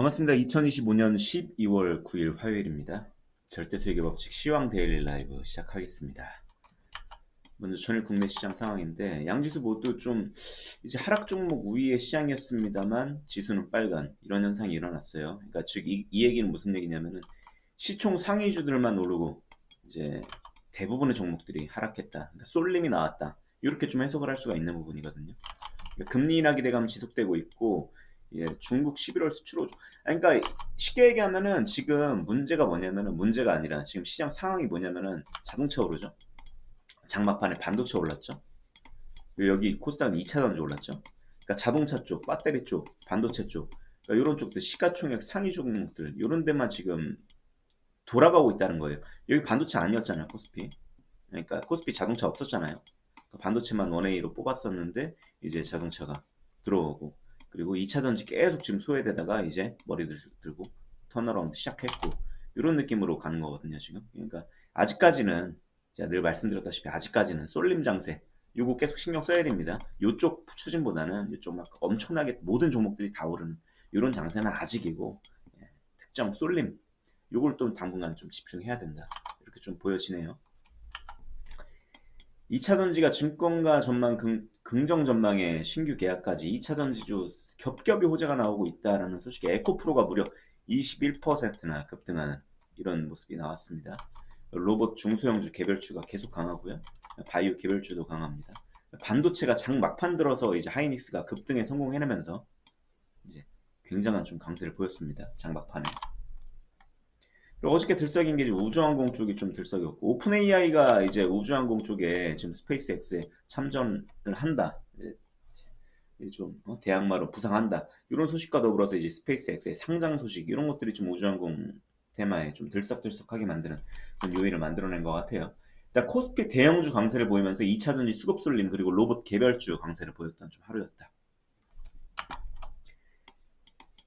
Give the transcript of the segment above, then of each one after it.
반갑습니다. 2025년 12월 9일 화요일입니다. 절대수익의 법칙 시황 데일리 라이브 시작하겠습니다. 먼저 전일 국내 시장 상황인데 양지수 모두 좀 이제 하락 종목 우위의 시장이었습니다만 지수는 빨간 이런 현상이 일어났어요. 그러니까 즉이 얘기는 무슨 얘기냐면은 시총 상위주들만 오르고 이제 대부분의 종목들이 하락했다. 그러니까 쏠림이 나왔다. 이렇게 좀 해석을 할 수가 있는 부분이거든요. 그러니까 금리 인하 기 대감 지속되고 있고 예, 중국 11월 수출 호조. 그러니까 쉽게 얘기하면은 지금 문제가 뭐냐면은 문제가 아니라 지금 시장 상황이 뭐냐면은 자동차 오르죠. 장막판에 반도체 올랐죠. 여기 코스닥은 2차 전지 올랐죠. 그러니까 자동차 쪽, 배터리 쪽, 반도체 쪽, 그러니까 이런 쪽들 시가총액 상위 종목들 이런 데만 지금 돌아가고 있다는 거예요. 여기 반도체 아니었잖아요, 코스피. 그러니까 코스피 자동차 없었잖아요. 그러니까 반도체만 원웨이로 뽑았었는데 이제 자동차가 들어오고 그리고 2차 전지 계속 지금 소외되다가 이제 머리 들고 턴어라운드 시작했고 이런 느낌으로 가는 거거든요 지금. 그러니까 아직까지는 제가 늘 말씀드렸다시피 아직까지는 쏠림 장세 요거 계속 신경 써야 됩니다. 요쪽 추진보다는 요쪽 막 엄청나게 모든 종목들이 다 오르는 이런 장세는 아직이고 예, 특정 쏠림 요걸 또 당분간 좀 집중해야 된다. 이렇게 좀 보여지네요. 2차 전지가 증권가 전망 긍, 긍정 전망에 신규 계약까지 2차 전지주 겹겹이 호재가 나오고 있다라는 소식에 에코프로가 무려 21%나 급등하는 이런 모습이 나왔습니다. 로봇 중소형주 개별주가 계속 강하고요. 바이오 개별주도 강합니다. 반도체가 장 막판 들어서 이제 하이닉스가 급등에 성공해내면서 이제 굉장한 좀 강세를 보였습니다. 장 막판에. 어저께 들썩인 게 우주항공 쪽이 좀 들썩였고 오픈 AI가 이제 우주항공 쪽에 지금 스페이스X에 참전을 한다. 좀 어, 대항마로 부상한다. 이런 소식과 더불어서 이제 스페이스X의 상장 소식 이런 것들이 좀 우주항공 테마에 좀 들썩들썩하게 만드는 그런 요인을 만들어낸 것 같아요. 일단 코스피 대형주 강세를 보이면서 2차 전지 수급 쏠림 그리고 로봇 개별주 강세를 보였던 좀 하루였다.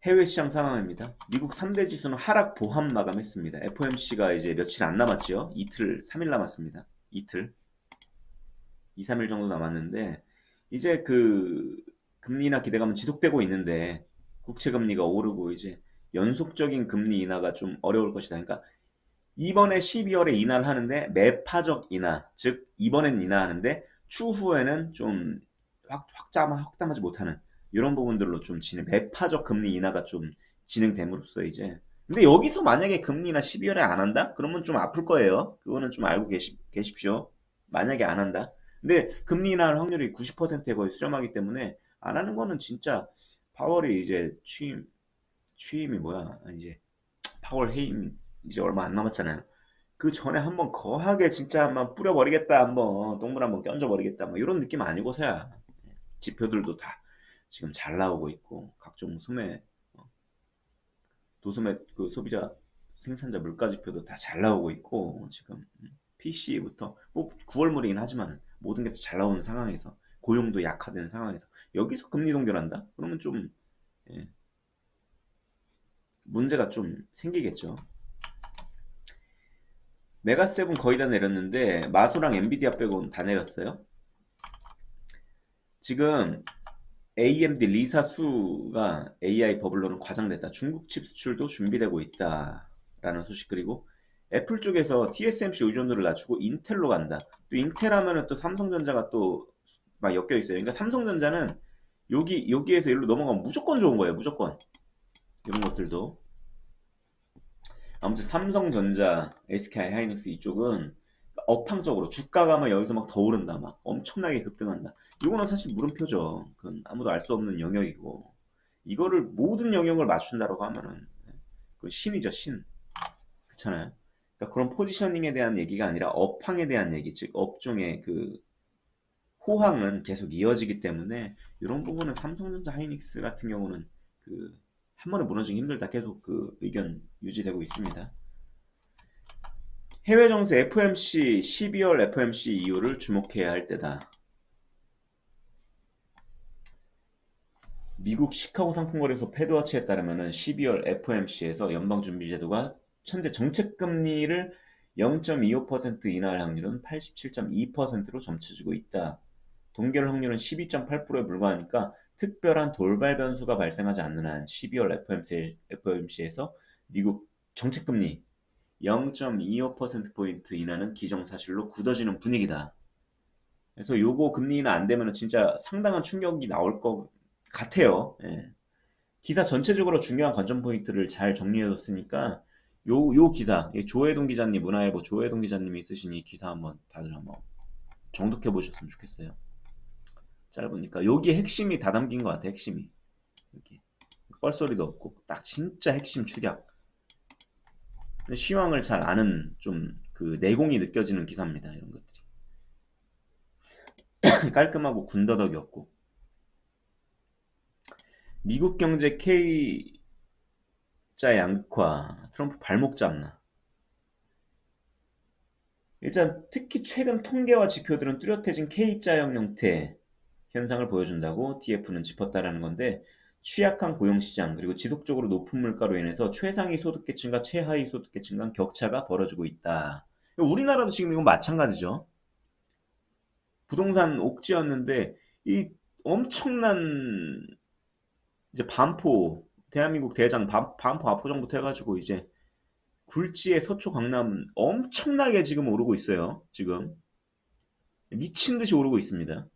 해외 시장 상황입니다. 미국 3대 지수는 하락 보합 마감했습니다. FOMC가 이제 며칠 안 남았죠. 이틀, 3일 남았습니다. 이틀. 2, 3일 정도 남았는데 이제 그 금리 인하 기대감은 지속되고 있는데 국채 금리가 오르고 이제 연속적인 금리 인하가 좀 어려울 것이다. 그러니까 이번에 12월에 인하를 하는데 매파적 인하, 즉 이번엔 인하하는데 추후에는 좀 확, 확담, 확담하지 못하는 이런 부분들로 좀 진행, 매파적 금리 인하가 좀 진행됨으로써 이제 근데 여기서 만약에 금리 인하 12월에 안 한다? 그러면 좀 아플 거예요. 그거는 좀 알고 계시, 계십시오. 만약에 안 한다. 근데 금리 인하할 확률이 90%에 거의 수렴하기 때문에 안 하는 거는 진짜 파월이 이제 취임 취임이 뭐야? 이제 파월 해임 이제 얼마 안 남았잖아요. 그 전에 한번 거하게 진짜 한번 뿌려버리겠다 한번 똥물 한번 껴줘버리겠다 뭐 이런 느낌 아니고서야 지표들도 다 지금 잘 나오고 있고 각종 소매 어, 도소매 그 소비자 생산자 물가 지표도 다 잘 나오고 있고 지금 PC부터 뭐 9월물이긴 하지만 모든 게 잘 나오는 상황에서 고용도 약화된 상황에서 여기서 금리 동결한다? 그러면 좀 예, 문제가 좀 생기겠죠. 메가세븐 거의 다 내렸는데 마소랑 엔비디아 빼고는 다 내렸어요. 지금 AMD 리사 수가 AI 버블로는 과장됐다. 중국 칩 수출도 준비되고 있다 라는 소식 그리고 애플 쪽에서 TSMC 의존도를 낮추고 인텔로 간다. 또 인텔 하면은 또 삼성전자가 또 막 엮여 있어요. 그러니까 삼성전자는 여기 여기에서 여기로 넘어가면 무조건 좋은 거예요. 무조건 이런 것들도 아무튼 삼성전자, SK 하이닉스 이쪽은 업황적으로 주가가 막 여기서 막 더 오른다 막 엄청나게 급등한다 이거는 사실 물음표죠 그건 아무도 알 수 없는 영역이고 이거를 모든 영역을 맞춘다라고 하면은 그 신이죠 신 그렇잖아요 그러니까 그런 포지셔닝에 대한 얘기가 아니라 업황에 대한 얘기 즉 업종의 그 호황은 계속 이어지기 때문에 이런 부분은 삼성전자 하이닉스 같은 경우는 그 한 번에 무너지기 힘들다 계속 그 의견 유지되고 있습니다. 해외 정세 FOMC 12월 FOMC 이후를 주목해야 할 때다. 미국 시카고 상품거래소 패드워치에 따르면 12월 FOMC에서 연방준비제도가 현재 정책금리를 0.25% 인하할 확률은 87.2%로 점쳐지고 있다. 동결 확률은 12.8%에 불과하니까 특별한 돌발 변수가 발생하지 않는 한 12월 FOMC, FOMC에서 미국 정책금리 0.25%포인트 인하는 기정사실로 굳어지는 분위기다. 그래서 요거 금리 인하 안 되면 진짜 상당한 충격이 나올 것 같아요. 예. 기사 전체적으로 중요한 관전 포인트를 잘 정리해뒀으니까 요, 요 기사, 조혜동 기자님, 문화일보 조혜동 기자님이 쓰신 이 기사 한번 다들 한번 정독해 보셨으면 좋겠어요. 짧으니까 여기 핵심이 다 담긴 것 같아, 핵심이. 여기. 뻘소리도 없고, 딱 진짜 핵심 축약. 시황을 잘 아는 좀 그 내공이 느껴지는 기사입니다, 이런 것들이. 깔끔하고 군더더기 없고. 미국 경제 K 자 양극화, 트럼프 발목 잡나. 일단 특히 최근 통계와 지표들은 뚜렷해진 K자형 형태 현상을 보여준다고 DF는 짚었다라는 건데 취약한 고용시장 그리고 지속적으로 높은 물가로 인해서 최상위 소득계층과 최하위 소득계층 간 격차가 벌어지고 있다. 우리나라도 지금 이건 마찬가지죠. 부동산 옥지였는데 이 엄청난 이제 반포 대한민국 대장 반, 반포 압포정부터 해가지고 이제 굴지의 서초 강남 엄청나게 지금 오르고 있어요. 지금 미친 듯이 오르고 있습니다.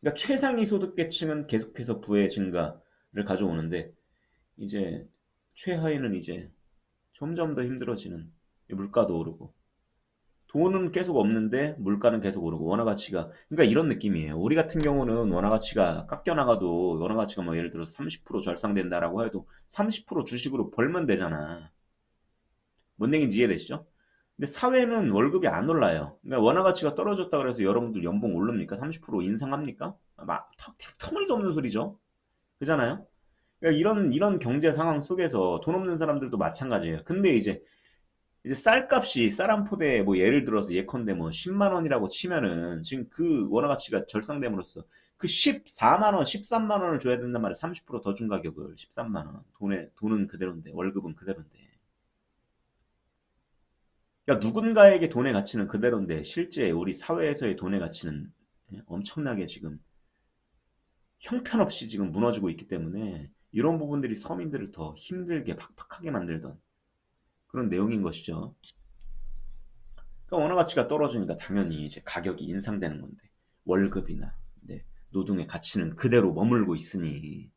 그러니까 최상위 소득계층은 계속해서 부의 증가를 가져오는데 이제 최하위는 이제 점점 더 힘들어지는 물가도 오르고 돈은 계속 없는데 물가는 계속 오르고 원화 가치가 그러니까 이런 느낌이에요. 우리 같은 경우는 원화 가치가 깎여 나가도 원화 가치가 뭐 예를 들어 30% 절상된다라고 해도 30% 주식으로 벌면 되잖아. 뭔 얘기인지 이해되시죠? 근데 사회는 월급이 안 올라요. 그러니까 원화 가치가 떨어졌다 그래서 여러분들 연봉 오릅니까? 30% 인상합니까? 막 터, 터물도 없는 소리죠. 그잖아요. 그러니까 이런 이런 경제 상황 속에서 돈 없는 사람들도 마찬가지예요. 근데 이제 이제 쌀값이 쌀 한 포대에 뭐 예를 들어서 예컨대 뭐 10만 원이라고 치면은 지금 그 원화 가치가 절상됨으로써 그 14만 원, 13만 원을 줘야 된단 말이야. 30%더 준 가격을 13만 원. 돈에 돈은 그대로인데 월급은 그대로인데. 그러니까 누군가에게 돈의 가치는 그대로인데 실제 우리 사회에서의 돈의 가치는 엄청나게 지금 형편없이 지금 무너지고 있기 때문에 이런 부분들이 서민들을 더 힘들게 팍팍하게 만들던 그런 내용인 것이죠. 그러니까 원화 가치가 떨어지니까 당연히 이제 가격이 인상되는 건데 월급이나 네, 노동의 가치는 그대로 머물고 있으니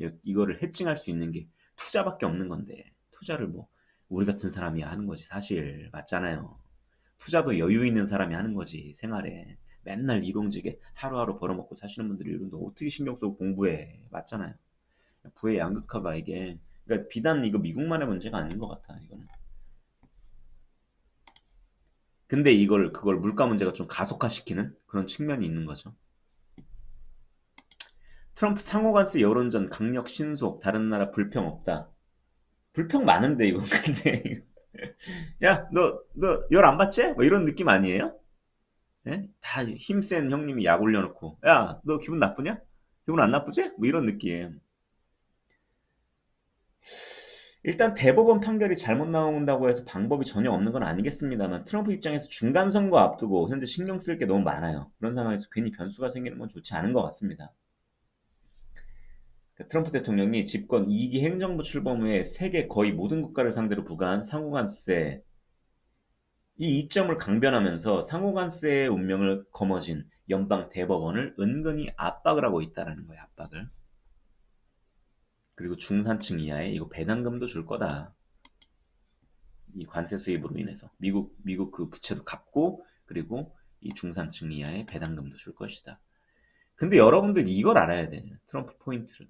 예, 이거를 해칭할 수 있는 게 투자밖에 없는 건데 투자를 뭐 우리 같은 사람이 하는 거지 사실 맞잖아요. 투자도 여유 있는 사람이 하는 거지 생활에 맨날 일용직에 하루하루 벌어먹고 사시는 분들이 이런데 어떻게 신경 쓰고 공부해 맞잖아요. 부의 양극화가 이게 그러니까 비단 이거 미국만의 문제가 아닌 것 같아 이거는. 근데 이걸 그걸 물가 문제가 좀 가속화시키는 그런 측면이 있는 거죠. 트럼프 상호간세 여론전 강력 신속 다른 나라 불평 없다. 불평 많은데 이거 근데 야 너 너 열 안 받지? 뭐 이런 느낌 아니에요? 예? 다 힘센 형님이 약 올려놓고 야 너 기분 나쁘냐? 기분 안 나쁘지? 뭐 이런 느낌. 일단 대법원 판결이 잘못 나온다고 해서 방법이 전혀 없는 건 아니겠습니다만 트럼프 입장에서 중간 선거 앞두고 현재 신경 쓸 게 너무 많아요. 그런 상황에서 괜히 변수가 생기는 건 좋지 않은 것 같습니다. 그 트럼프 대통령이 집권 2기 행정부 출범 후에 세계 거의 모든 국가를 상대로 부과한 상호관세 이 이점을 강변하면서 상호관세의 운명을 거머쥔 연방 대법원을 은근히 압박을 하고 있다는 거예요. 압박을. 그리고 중산층 이하에 이거 배당금도 줄 거다. 이 관세 수입으로 인해서 미국 미국 그 부채도 갚고 그리고 이 중산층 이하의 배당금도 줄 것이다. 근데 여러분들 이걸 알아야 돼. 트럼프 포인트를.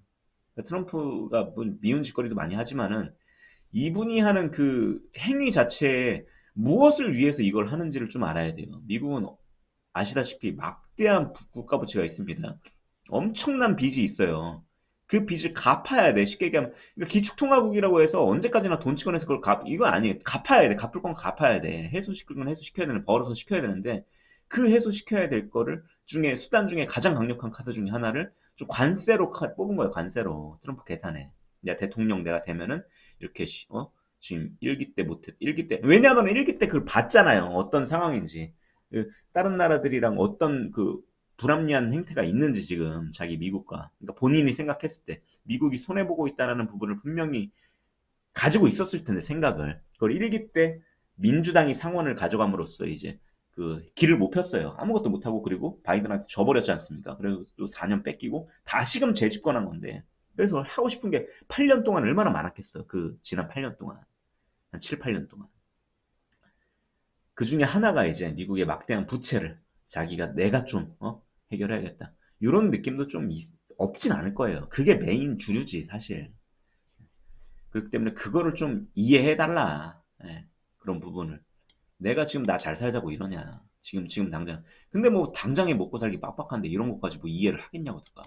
그러니까 트럼프가 뭐 미운 짓거리도 많이 하지만은 이분이 하는 그 행위 자체에 무엇을 위해서 이걸 하는지를 좀 알아야 돼요. 미국은 아시다시피 막대한 국가 부채가 있습니다. 엄청난 빚이 있어요. 그 빚을 갚아야 돼. 쉽게 얘기하면. 그러니까 기축통화국이라고 해서 언제까지나 돈 찍어내서 그걸 갚, 이거 아니에요. 갚아야 돼. 갚을 건 갚아야 돼. 해소시킬 건 해소시켜야 되는, 벌어서 시켜야 되는데, 그 해소시켜야 될 거를 중에, 수단 중에 가장 강력한 카드 중에 하나를 좀 관세로 카, 뽑은 거예요. 관세로. 트럼프 계산에. 야, 대통령 내가 되면은, 이렇게, 어? 지금 일기 때 못했, 일기 때. 왜냐하면 일기 때 그걸 봤잖아요. 어떤 상황인지. 그 다른 나라들이랑 어떤 그 불합리한 행태가 있는지 지금 자기 미국과 그러니까 본인이 생각했을 때 미국이 손해 보고 있다라는 부분을 분명히 가지고 있었을 텐데 생각을 그걸 일기 때 민주당이 상원을 가져감으로써 이제 그 길을 못 폈어요. 아무것도 못 하고 그리고 바이든한테 져버렸지 않습니까? 그래서 또 4년 뺏기고 다시금 재집권한 건데 그래서 하고 싶은 게 8년 동안 얼마나 많았겠어. 그 지난 8년 동안 한 7, 8년 동안 그 중에 하나가 이제 미국의 막대한 부채를 자기가 내가 좀 어? 해결해야겠다. 이런 느낌도 좀 있- 없진 않을 거예요. 그게 메인 주류지 사실. 그렇기 때문에 그거를 좀 이해해달라. 예, 그런 부분을. 내가 지금 나 잘 살자고 이러냐. 지금, 지금 당장. 근데 뭐 당장에 먹고 살기 빡빡한데 이런 것까지 뭐 이해를 하겠냐고, 누가.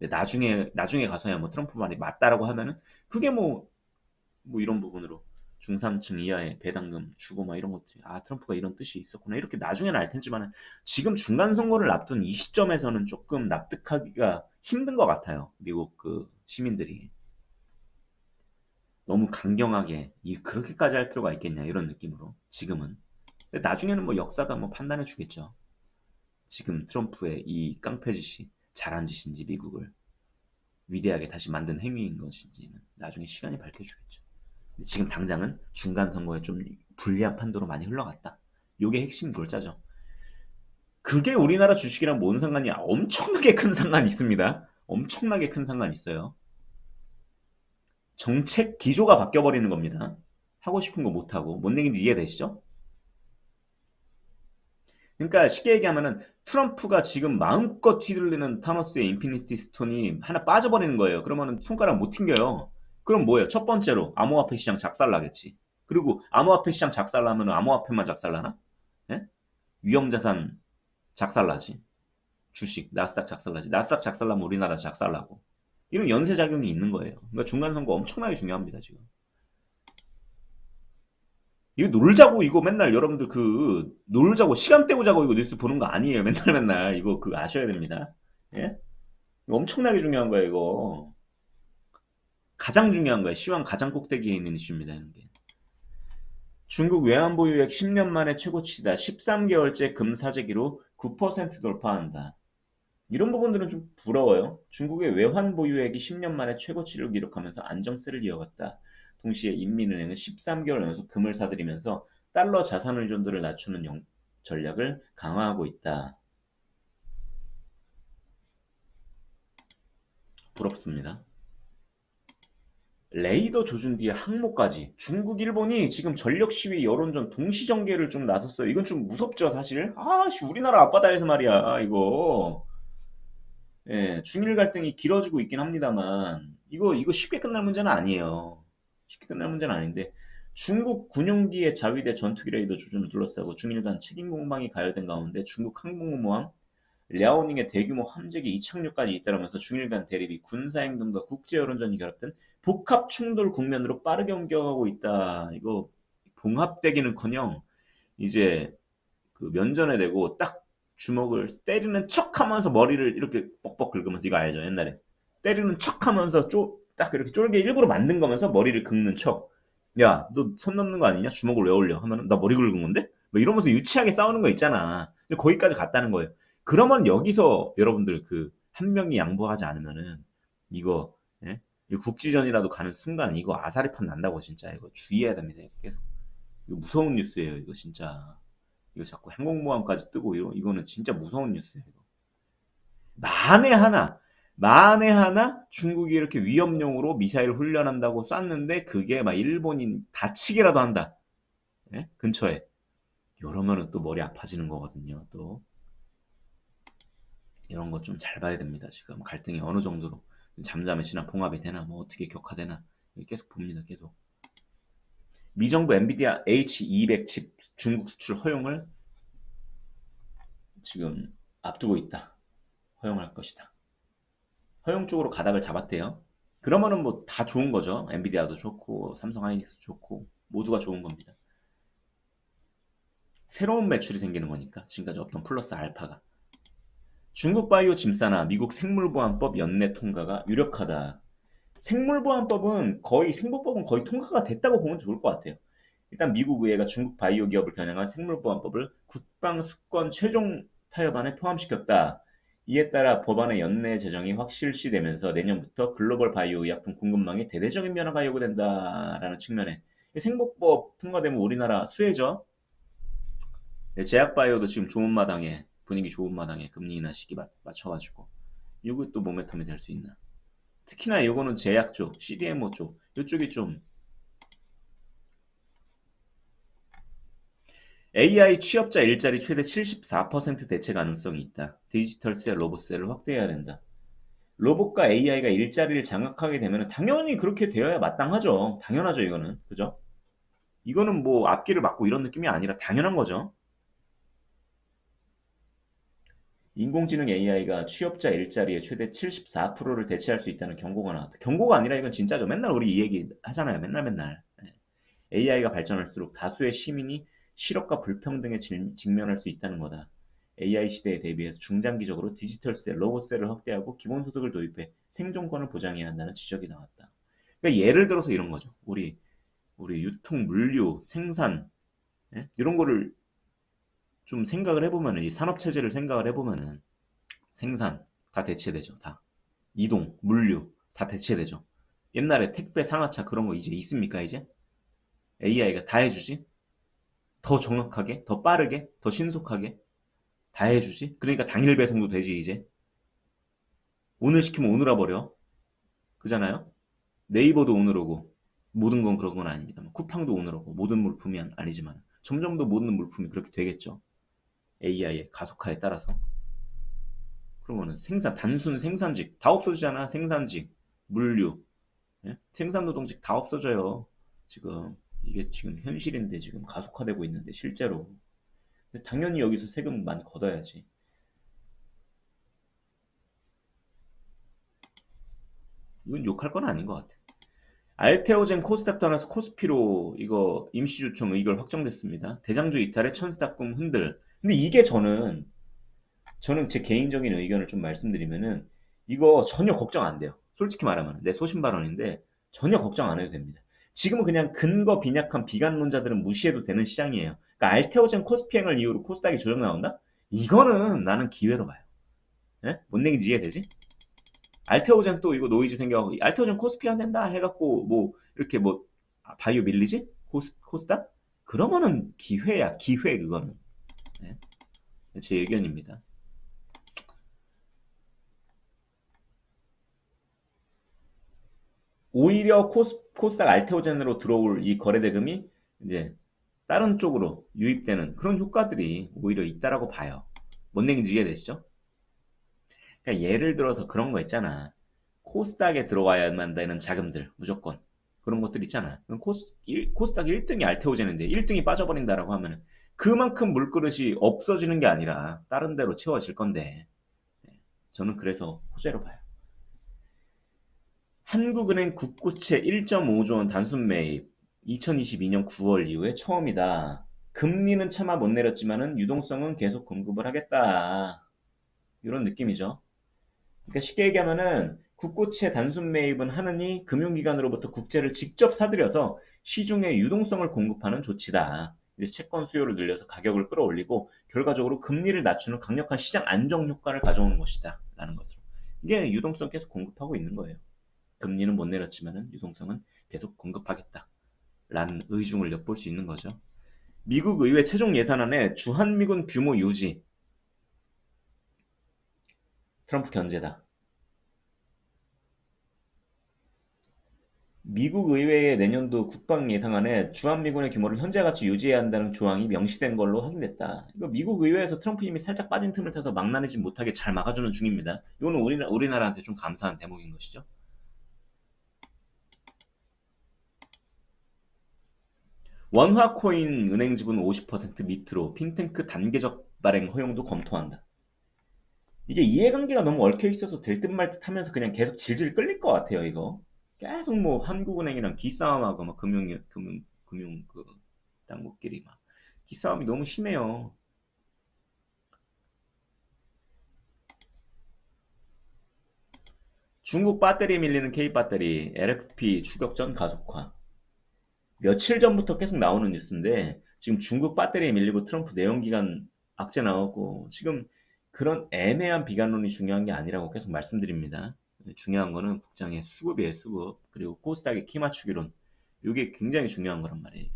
나중에, 나중에 가서야 뭐 트럼프 말이 맞다라고 하면은 그게 뭐, 뭐 이런 부분으로 중산층 이하의 배당금 주고 막 이런 것들. 아, 트럼프가 이런 뜻이 있었구나. 이렇게 나중에는 알 텐지만은 지금 중간 선거를 앞둔 이 시점에서는 조금 납득하기가 힘든 것 같아요. 미국 그 시민들이. 너무 강경하게 이 그렇게까지 할 필요가 있겠냐 이런 느낌으로 지금은 나중에는 뭐 역사가 뭐 판단해 주겠죠 지금 트럼프의 이 깡패 짓이 잘한 짓인지 미국을 위대하게 다시 만든 행위인 것인지는 나중에 시간이 밝혀주겠죠 지금 당장은 중간 선거에 좀 불리한 판도로 많이 흘러갔다 요게 핵심 골자죠 그게 우리나라 주식이랑 뭔 상관이 야 엄청나게 큰 상관이 있습니다 엄청나게 큰 상관이 있어요 정책 기조가 바뀌어버리는 겁니다. 하고 싶은 거 못하고. 뭔 얘기인지 이해되시죠? 그러니까 쉽게 얘기하면은 트럼프가 지금 마음껏 휘둘리는 타노스의 인피니티 스톤이 하나 빠져버리는 거예요. 그러면은 손가락 못 튕겨요. 그럼 뭐예요? 첫 번째로 암호화폐 시장 작살나겠지. 그리고 암호화폐 시장 작살나면 암호화폐만 작살나나? 예? 위험자산 작살나지. 주식, 나스닥 작살나지. 나스닥 작살나면 우리나라 작살나고. 이런 연쇄작용이 있는 거예요. 그러니까 중간선거 엄청나게 중요합니다, 지금. 이거 놀자고, 이거 맨날 여러분들 그, 놀자고, 시간 때우 자고 이거 뉴스 보는 거 아니에요. 맨날 맨날. 이거 그 아셔야 됩니다. 예? 엄청나게 중요한 거예요, 이거. 가장 중요한 거예요. 시황 가장 꼭대기에 있는 이슈입니다, 이런 게. 중국 외환보유액 10년 만에 최고치다. 13개월째 금 사재기로 9% 돌파한다. 이런 부분들은 좀 부러워요. 중국의 외환 보유액이 10년 만에 최고치를 기록하면서 안정세를 이어갔다. 동시에 인민은행은 13개월 연속 금을 사들이면서 달러 자산 의존도를 낮추는 영- 전략을 강화하고 있다. 부럽습니다. 레이더 조준 뒤에 항모까지 중국, 일본이 지금 전력 시위 여론전 동시 전개를 좀 나섰어요. 이건 좀 무섭죠, 사실. 아, 씨, 우리나라 앞바다에서 말이야, 이거. 예, 중일 갈등이 길어지고 있긴 합니다만 이거 이거 쉽게 끝날 문제는 아니에요. 쉽게 끝날 문제는 아닌데 중국 군용기의 자위대 전투기 레이더 조준을 둘러싸고 중일 간 책임 공방이 가열된 가운데 중국 항공모함 랴오닝의 대규모 함재기 이착륙까지 잇따르면서 중일 간 대립이 군사행동과 국제 여론전이 결합된 복합 충돌 국면으로 빠르게 옮겨가고 있다. 이거 봉합되기는커녕 이제 그 면전에 대고 딱 주먹을 때리는 척 하면서 머리를 이렇게 뻑뻑 긁으면서 이거 알죠 옛날에? 때리는 척 하면서 쪼딱 이렇게 쫄게 일부러 만든 거면서 머리를 긁는 척 야 너 손 넘는 거 아니냐? 주먹을 왜 올려? 하면은 나 머리 긁은 건데? 뭐 이러면서 유치하게 싸우는 거 있잖아. 거기까지 갔다는 거예요. 그러면 여기서 여러분들 그 한 명이 양보하지 않으면은 이거 국지전이라도 가는 순간 이거 아사리판 난다고 진짜 이거 주의해야 됩니다 계속 이거 무서운 뉴스예요 이거 진짜 이거 자꾸 항공모함까지 뜨고 이거 이거는 진짜 무서운 뉴스예요. 이거. 만에 하나 만에 하나 중국이 이렇게 위험용으로 미사일 훈련한다고 쐈는데 그게 막 일본인 다치기라도 한다. 예? 근처에 이러면은 또 머리 아파지는 거거든요. 또 이런 거 좀 잘 봐야 됩니다. 지금 갈등이 어느 정도로 잠잠해지나 봉합이 되나 뭐 어떻게 격화되나 계속 봅니다. 계속 미정부 엔비디아 H200 칩 중국 수출 허용을 지금 앞두고 있다. 허용할 것이다. 허용 쪽으로 가닥을 잡았대요. 그러면은 뭐 다 좋은 거죠. 엔비디아도 좋고 삼성 하이닉스 좋고 모두가 좋은 겁니다. 새로운 매출이 생기는 거니까 지금까지 없던 플러스 알파가 중국 바이오 짐사나 미국 생물보안법 연내 통과가 유력하다. 생물보안법은 거의 생보법은 거의 통과가 됐다고 보면 좋을 것 같아요. 일단 미국 의회가 중국 바이오 기업을 겨냥한 생물보안법을 국방 수권 최종 타협안에 포함시켰다. 이에 따라 법안의 연내 제정이 확실시되면서 내년부터 글로벌 바이오 의약품 공급망에 대대적인 변화가 요구된다라는 측면에 생복법 통과되면 우리나라 수혜죠. 네, 제약바이오도 지금 좋은 마당에 분위기 좋은 마당에 금리 인하 시기 맞춰가지고 이것도 모멘텀이 될 수 있나. 특히나 이거는 제약 쪽, CDMO 쪽 이쪽이 좀 AI 취업자 일자리 최대 74% 대체 가능성이 있다. 디지털 셀, 로봇 셀을 확대해야 된다. 로봇과 AI가 일자리를 장악하게 되면 당연히 그렇게 되어야 마땅하죠. 당연하죠, 이거는. 그죠? 이거는 뭐 앞길을 막고 이런 느낌이 아니라 당연한 거죠. 인공지능 AI가 취업자 일자리의 최대 74%를 대체할 수 있다는 경고가 나왔다. 경고가 아니라 이건 진짜죠. 맨날 우리 이 얘기 하잖아요. 맨날 맨날. AI가 발전할수록 다수의 시민이 실업과 불평등에 직면할 수 있다는 거다. AI 시대에 대비해서 중장기적으로 디지털세, 로봇세를 확대하고 기본소득을 도입해 생존권을 보장해야 한다는 지적이 나왔다. 그러니까 예를 들어서 이런 거죠. 우리 우리 유통, 물류, 생산 예? 이런 거를 좀 생각을 해보면은 이 산업 체제를 생각을 해보면은 생산 다 대체되죠. 다 이동, 물류 다 대체되죠. 옛날에 택배, 상하차 그런 거 이제 있습니까 이제? AI가 다 해주지? 더 정확하게, 더 빠르게, 더 신속하게 다 해주지. 그러니까 당일 배송도 되지 이제. 오늘 시키면 오늘 와버려. 그잖아요. 네이버도 오늘 오고 모든 건 그런 건 아닙니다. 쿠팡도 오늘 오고 모든 물품이 아니지만 점점 더 모든 물품이 그렇게 되겠죠. AI의 가속화에 따라서. 그러면은 생산 단순 생산직 다 없어지잖아. 생산직, 물류, 예? 생산 노동직 다 없어져요. 지금 이게 지금 현실인데 지금 가속화되고 있는데 실제로 당연히 여기서 세금 많이 걷어야지 이건 욕할 건 아닌 것 같아 알테오젠 코스닥 떠나서 코스피로 이거 임시주총 의결 확정됐습니다 대장주 이탈에 천스닥금 흔들 근데 이게 저는 저는 제 개인적인 의견을 좀 말씀드리면은 이거 전혀 걱정 안 돼요 솔직히 말하면 내 소신 발언인데 전혀 걱정 안 해도 됩니다 지금은 그냥 근거 빈약한 비관론자들은 무시해도 되는 시장이에요. 그러니까 알테오젠 코스피행을 이후로 코스닥이 조정 나온다? 이거는 나는 기회로 봐요. 예? 뭔 얘기인지 이해되지? 알테오젠 또 이거 노이즈 생겨가고 알테오젠 코스피 안 된다 해갖고 뭐 이렇게 뭐 아, 바이오 밀리지? 코스, 코스닥? 그러면은 기회야 기회 그거는 예? 제 의견입니다. 오히려 코스, 코스닥 알테오젠으로 들어올 이 거래대금이 이제 다른 쪽으로 유입되는 그런 효과들이 오히려 있다라고 봐요. 뭔 얘기인지 이해되시죠? 그러니까 예를 들어서 그런 거 있잖아. 코스닥에 들어와야만 되는 자금들 무조건 그런 것들 있잖아. 코스, 1, 코스닥 1등이 알테오젠인데 1등이 빠져버린다라고 하면 그만큼 물그릇이 없어지는 게 아니라 다른 데로 채워질 건데 네, 저는 그래서 호재로 봐요. 한국은행 국고채 1.5조 원 단순 매입 2022년 9월 이후에 처음이다. 금리는 차마 못 내렸지만은 유동성은 계속 공급을 하겠다. 이런 느낌이죠. 그러니까 쉽게 얘기하면은 국고채 단순 매입은 하느니 금융기관으로부터 국채를 직접 사들여서 시중에 유동성을 공급하는 조치다. 채권 수요를 늘려서 가격을 끌어올리고 결과적으로 금리를 낮추는 강력한 시장 안정 효과를 가져오는 것이다. 라는 것으로. 이게 유동성 계속 공급하고 있는 거예요. 금리는 못 내렸지만 유동성은 계속 공급하겠다. 라는 의중을 엿볼 수 있는 거죠. 미국 의회 최종 예산안에 주한미군 규모 유지. 트럼프 견제다. 미국 의회의 내년도 국방 예상안에 주한미군의 규모를 현재 같이 유지해야 한다는 조항이 명시된 걸로 확인됐다. 이거 미국 의회에서 트럼프 이미 살짝 빠진 틈을 타서 막나내지 못하게 잘 막아주는 중입니다. 이거는 우리나, 우리나라한테 좀 감사한 대목인 것이죠. 원화코인 은행 지분 50% 밑으로 핀탱크 단계적 발행 허용도 검토한다. 이게 이해관계가 너무 얽혀 있어서 될 듯 말 듯 하면서 그냥 계속 질질 끌릴 것 같아요, 이거. 계속 뭐 한국은행이랑 기싸움하고 막 금융, 금융, 금융 그 당국끼리 막 기싸움이 너무 심해요. 중국 배터리 밀리는 K 배터리, LFP 추격전 가속화. 며칠 전부터 계속 나오는 뉴스인데 지금 중국 배터리에 밀리고 트럼프 내연기관 악재 나오고 지금 그런 애매한 비관론이 중요한 게 아니라고 계속 말씀드립니다. 중요한 거는 국장의 수급이에요, 수급. 그리고 코스닥의 키 맞추기론. 이게 굉장히 중요한 거란 말이에요.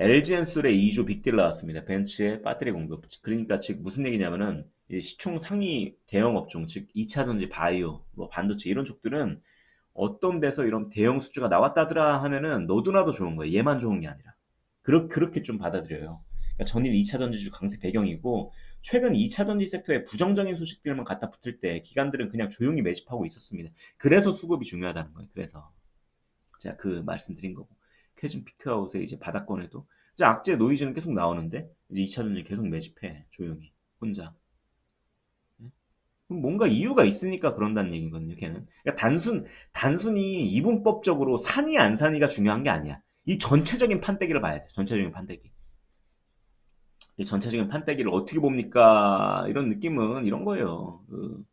LG엔솔의 2조 빅딜 나왔습니다. 벤츠의 배터리 공급. 그러니까 즉 무슨 얘기냐면은 이 시총 상위 대형 업종, 즉 2차전지 바이오, 뭐 반도체 이런 쪽들은 어떤 데서 이런 대형 수주가 나왔다더라 하면은 너도나도 좋은 거예요. 얘만 좋은 게 아니라. 그렇, 그렇게 좀 받아들여요. 그러니까 전일 2차전지주 강세 배경이고 최근 2차 전지 섹터에 부정적인 소식들만 갖다 붙을 때 기관들은 그냥 조용히 매집하고 있었습니다. 그래서 수급이 중요하다는 거예요. 그래서 제가 그 말씀드린 거고 캐진 피크아웃에 이제 바닥권에도 이제 악재 노이즈는 계속 나오는데 이제 2차 전지 계속 매집해 조용히 혼자 네? 뭔가 이유가 있으니까 그런다는 얘기거든요. 걔는 그러니까 단순 단순히 이분법적으로 산이 안 산이가 중요한 게 아니야. 이 전체적인 판때기를 봐야 돼. 전체적인 판때기. 이 전체적인 판때기를 어떻게 봅니까? 이런 느낌은 이런 거예요. 그,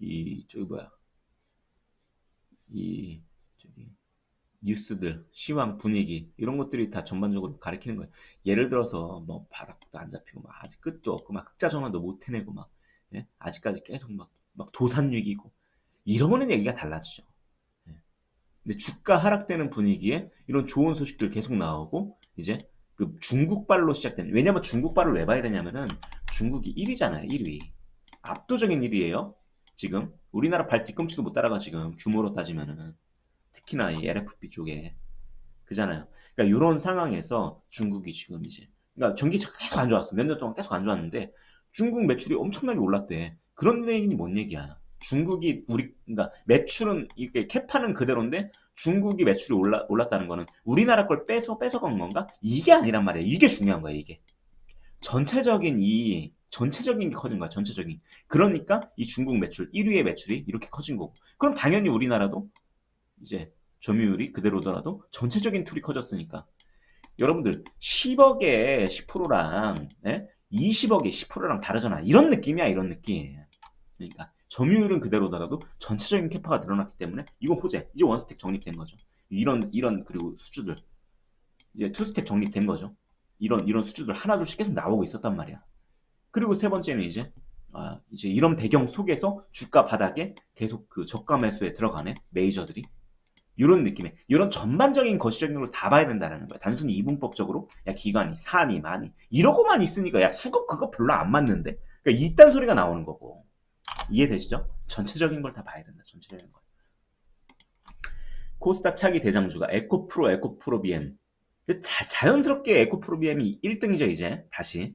이 저기 뭐야? 이 저기 뉴스들, 시황 분위기 이런 것들이 다 전반적으로 가리키는 거예요. 예를 들어서 뭐 바닥도 안 잡히고 막 아직 끝도 없고 막 흑자 전환도 못 해내고 막 예? 아직까지 계속 막, 막 도산 위기고 이러면은 얘기가 달라지죠. 예. 근데 주가 하락되는 분위기에 이런 좋은 소식들 계속 나오고 이제 그 중국발로 시작된 왜냐면 중국발을 왜 봐야 되냐면은 중국이 1위잖아요 1위. 압도적인 1위예요 지금. 우리나라 발 뒤꿈치도 못 따라가 지금. 규모로 따지면은. 특히나 이 LFP 쪽에. 그잖아요. 그러니까 이런 상황에서 중국이 지금 이제 그러니까 전기차가 계속 안 좋았어. 몇 년 동안 계속 안 좋았는데 중국 매출이 엄청나게 올랐대. 그런 얘기는 뭔 얘기야? 중국이 우리 그러니까 매출은 이게 캐파는 그대로인데 중국이 매출이 올라, 올랐다는 거는 우리나라 걸 빼서 뺏어간 건가? 이게 아니란 말이에요. 이게 중요한 거예요, 이게. 전체적인 이, 전체적인 게 커진 거야, 전체적인. 그러니까 이 중국 매출, 1위의 매출이 이렇게 커진 거고. 그럼 당연히 우리나라도 이제 점유율이 그대로더라도 전체적인 툴이 커졌으니까. 여러분들, 10억에 10%랑, 예? 20억에 10%랑 다르잖아. 이런 느낌이야, 이런 느낌. 그러니까. 점유율은 그대로더라도 전체적인 캐파가 늘어났기 때문에 이건 호재 이제 원스택 정립된 거죠. 이런 이런 그리고 수주들. 이제 투스택 정립된 거죠. 이런 이런 수주들 하나 둘씩 계속 나오고 있었단 말이야. 그리고 세 번째는 이제 아 이제 이런 배경 속에서 주가 바닥에 계속 그 저가 매수에 들어가네 메이저들이 이런 느낌의 이런 전반적인 거시적인 걸 다 봐야 된다는 거야. 단순히 이분법적으로 야 기관이 산이 많이 이러고만 있으니까 야 수급 그거 별로 안 맞는데? 그러니까 이딴 소리가 나오는 거고 이해되시죠? 전체적인 걸 다 봐야 된다. 전체적인 걸. 코스닥 차기 대장주가 에코프로, 에코프로 BM. 자, 자연스럽게 에코프로 BM이 1등이죠, 이제. 다시.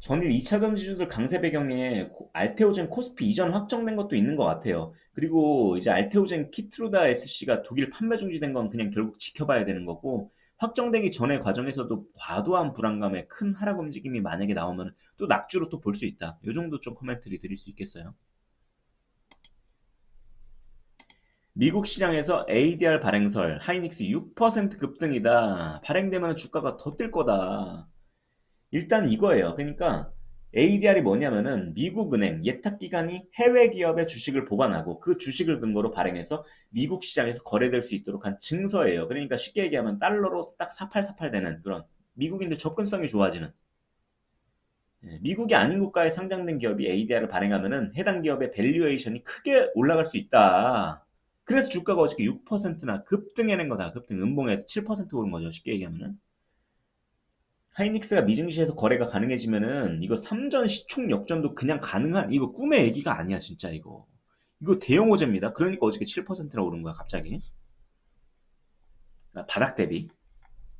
전일 2차 전지주들 강세 배경에 알테오젠 코스피 이전 확정된 것도 있는 것 같아요. 그리고 이제 알테오젠 키트루다 SC가 독일 판매 중지된 건 그냥 결국 지켜봐야 되는 거고 확정되기 전의 과정에서도 과도한 불안감에 큰 하락 움직임이 만약에 나오면 또 낙주로 또 볼 수 있다. 이 정도 좀 코멘트를 드릴 수 있겠어요. 미국 시장에서 ADR 발행설 하이닉스 6% 급등이다. 발행되면 주가가 더 뜰 거다. 일단 이거예요. 그러니까 ADR이 뭐냐면은 미국 은행 예탁 기관이 해외 기업의 주식을 보관하고 그 주식을 근거로 발행해서 미국 시장에서 거래될 수 있도록 한 증서예요. 그러니까 쉽게 얘기하면 달러로 딱 사팔사팔 되는 그런 미국인들 접근성이 좋아지는 예, 미국이 아닌 국가에 상장된 기업이 ADR을 발행하면은 해당 기업의 밸류에이션이 크게 올라갈 수 있다. 그래서 주가가 어저께 6%나 급등해낸 거다. 급등 음봉에서 7% 오른 거죠. 쉽게 얘기하면은. 하이닉스가 미증시에서 거래가 가능해지면은 이거 3전 시총 역전도 그냥 가능한 이거 꿈의 얘기가 아니야 진짜 이거. 이거 대형 호재입니다. 그러니까 어저께 7%나 오른 거야 갑자기. 아, 바닥 대비.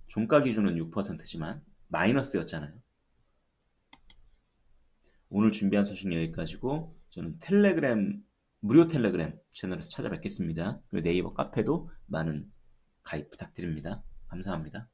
종가 기준은 6%지만 마이너스였잖아요. 오늘 준비한 소식 여기까지고 저는 텔레그램 무료 텔레그램 채널에서 찾아뵙겠습니다. 그리고 네이버 카페도 많은 가입 부탁드립니다. 감사합니다